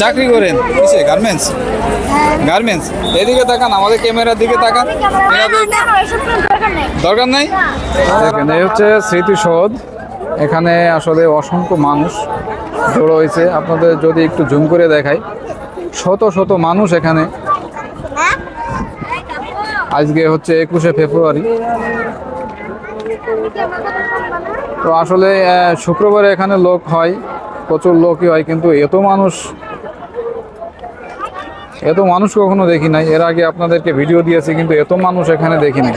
চাকরি করেন? কিসে? গার্মেন্টস? গার্মেন্টস? এদিকে তাকান, আমাদের ক্যামেরার দিকে তাকান। দরকার নাই? দেখেন, এই হচ্ছে স্মৃতিসৌধ। এখানে আসলে অসংখ্য মানুষ জড়ো হয়েছে। আপনাদের যদি একটু জুম করে দেখাই, শত শত মানুষ এখানে। আজকে হচ্ছে একুশে ফেব্রুয়ারি। তো আসলে শুক্রবারে এখানে লোক হয়, প্রচুর লোকই হয়, কিন্তু এত মানুষ এত মানুষ কখনো দেখি নাই। এর আগে আপনাদেরকে ভিডিও দিয়েছি, কিন্তু এত মানুষ এখানে দেখি নাই।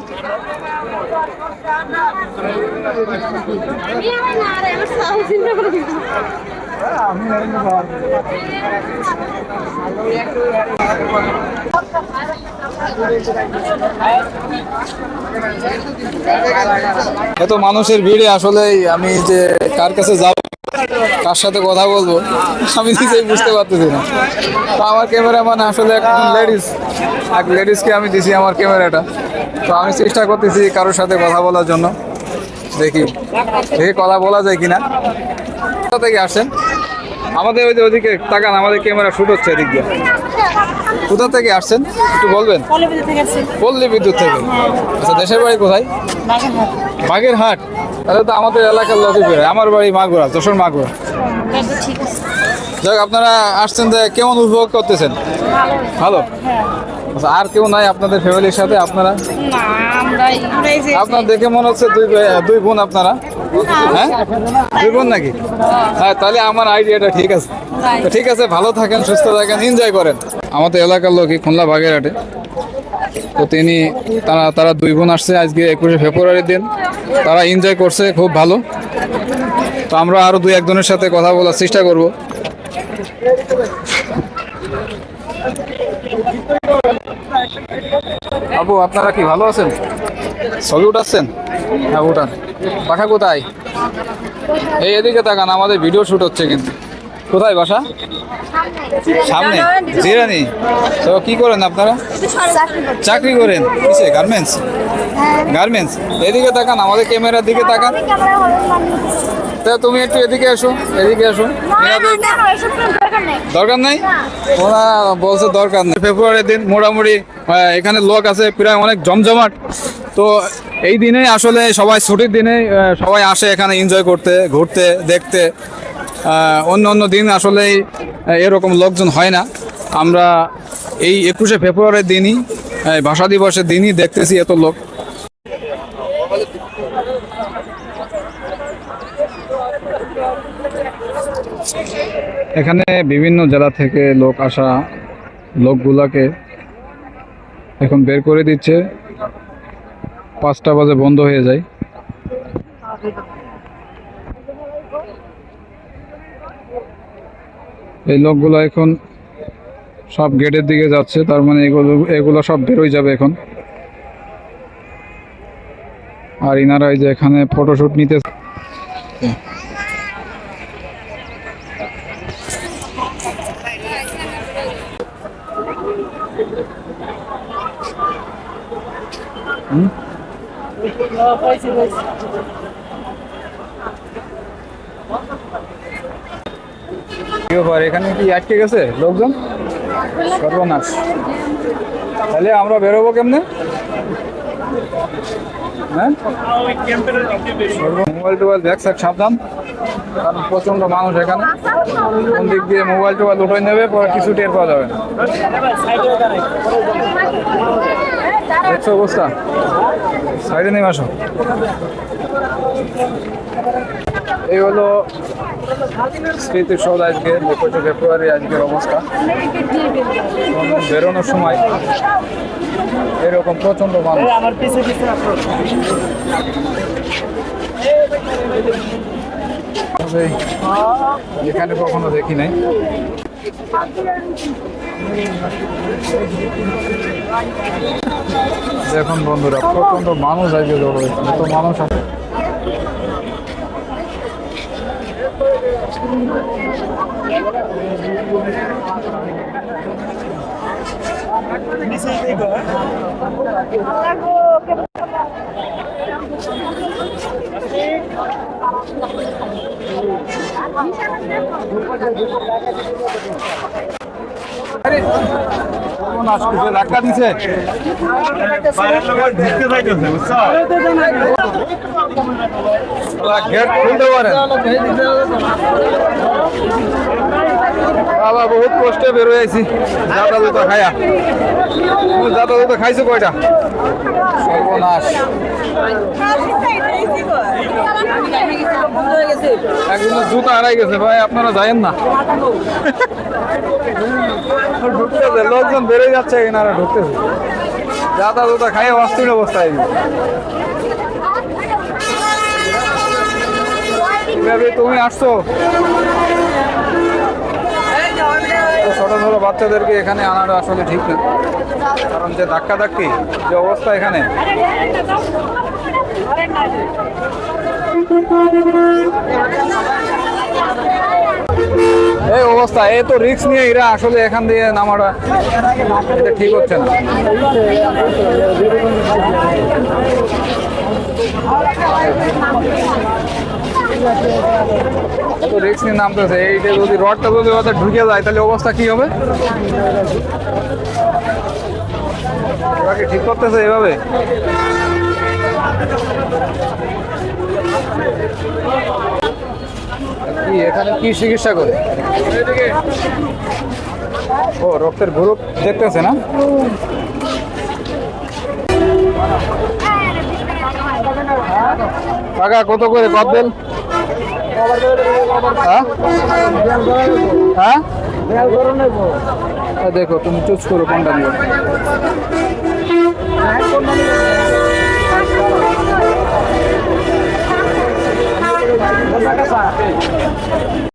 এত মানুষের ভিড়ে আসলে আমি যে কার কাছে যাব, কার সাথে কথা বলব, আমি নিজেই বুঝতে পারতেছি না। তো আমার ক্যামেরাম্যান আসলে একজন লেডিস এক লেডিসকে আমি দিছি আমার ক্যামেরাটা তো আমি চেষ্টা করতেছি কারোর সাথে কথা বলার জন্য। দেখি দেখি কথা বলা যায় কিনা। কোথা থেকে আসছেন? আমাদের ওই যে ওদিকে তাকান, আমাদের ক্যামেরা শুট হচ্ছে এদিক দিয়ে। কোথা থেকে আসছেন? একটু বলবেন? পল্লী বিদ্যুৎ থেকে। আচ্ছা দেশের বাড়ি কোথায়? বাগেরহাট। তাহলে তো আমাদের এলাকার লোকই আমার বাড়ি মাগুরা, যশোর মাগুরা। ঠিক আছে যাক আপনারা আসছেন যে কেমন উপভোগ করতেছেন? ভালো? হ্যাঁ আচ্ছা আর কেউ নাই আপনাদের ফ্যামিলির সাথে আপনারা? আপনার দেখে মনে হচ্ছে দুই দুই বোন আপনারা? হ্যাঁ? দুই বোন নাকি? হ্যাঁ। তাহলে আমার আইডিয়াটা ঠিক আছে। ঠিক আছে ভালো থাকেন সুস্থ থাকেন এনজয় করেন। আমাদের এলাকার লোকই খুলনা বাগেরহাটে। তো তিনি তারা তারা দুই বোন আসছে আজকে একুশে ফেব্রুয়ারির দিন। তারা এনজয় করছে খুব ভালো। তো আমরা আরও দুই একজনের সাথে কথা বলার চেষ্টা করব। আবু আপনারা কি ভালো আছেন? ছবি উঠাচ্ছেন? হ্যাঁ উঠান। বাসা কোথায়? এই এদিকে তাকান আমাদের ভিডিও শুট হচ্ছে কিন্তু। কোথায় বাসা? সামনে জিরানি। তো কি করেন আপনারা? চাকরি করেন। কিসে? গার্মেন্টস গার্মেন্টস এদিকে তাকান আমাদের ক্যামেরার দিকে তাকান। তা তুমি একটু এদিকে এসো এদিকে এসো। দরকার নাই? ওরা বলছে দরকার নেই। ফেব্রুয়ারির দিন মোটামুটি এখানে লোক আছে, প্রায় অনেক জমজমাট। তো এই দিনে আসলে সবাই, ছুটির দিনে সবাই আসে এখানে এনজয় করতে, ঘুরতে, দেখতে। অন্য অন্য দিন আসলে এরকম লোকজন হয় না। আমরা এই একুশে ফেব্রুয়ারির দিনই ভাষা দিবসের দিনই দেখতেছি এত লোক। এখানে বিভিন্ন জেলা থেকে লোক আসা লোকগুলাকে এখন বের করে দিচ্ছে। পাঁচটা বাজে বন্ধ হয়ে যায়। এই লোকগুলো এখন সব গেটের দিকে যাচ্ছে, তার মানে এগুলো এগুলো সব বেরোয় যাবে এখন। আর ইনারা এই যে এখানে ফটোশ্যুট নিতে এখানে কি আটকে গেছে লোকজন? সর্বনাশ। তাহলে আমরা বেরোবো কেমনে? হ্যাঁ? মোবাইল টোবাইল ব্যাগ স্যাগ সাবধান। কারণ প্রচণ্ড মানুষ এখানে। কোন দিক দিয়ে মোবাইল টোবাইল উঠে নেবে, পরে কিছু টের পাওয়া যাবে দেখছ অবস্থা? সাইডে নেমে আসো। এই হলো স্মৃতির সৌধ আজকে একুশে ফেব্রুয়ারি আজকের অবস্থা। বেরোনোর সময় এরকম প্রচণ্ড মানুষ। এখানে কখনো দেখি নাই। দেখুন বন্ধুরা প্রচণ্ড মানুষ আজকে জড়ো হয়েছে এত মানুষ আছে নিচে দেখো আরে, সর্বনাশ, কিসে ধাক্কা দিছে গেট খুলতে পারেন বাবা বহুত কষ্টে বেরোয় আইছি। জাতা জুতা খায়া। জাতা জুতা খাইছো কয়টা? সর্বনাশ। একদিন জুতা হারাই গেছে ভাই আপনারা যায়েন না। ঢুকতেছে লোকজন বেড়ে যাচ্ছে এনারা ঢুকতেছে। জাতা জুতা খাইয়ে অস্থির অবস্থায় তুমি আসছো? তো ছোট ছোট বাচ্চাদেরকে এখানে আনাটা আসলে ঠিক না। কারণ যে ধাক্কা ধাক্কি যে অবস্থা এখানে। এই অবস্থা এই তো রিস্ক নিয়ে এরা আসলে এখান দিয়ে নামাটা ঠিক হচ্ছে না। তো নিয়ে নামতেছে। এইটা যদি রডটা যদি ঢুকে যায়, তাহলে অবস্থা কি হবে? ওরা কি ঠিক করতেছে এভাবে? কি, এখানে কি চিকিৎসা করে? ও, রক্তের গ্রুপ দেখতেছে না? টাকা কত করে কদবেল হ্যাঁ? হ্যাঁ? দেখো, তুমি চুজ করো কোনটা নিও। 我咋个傻？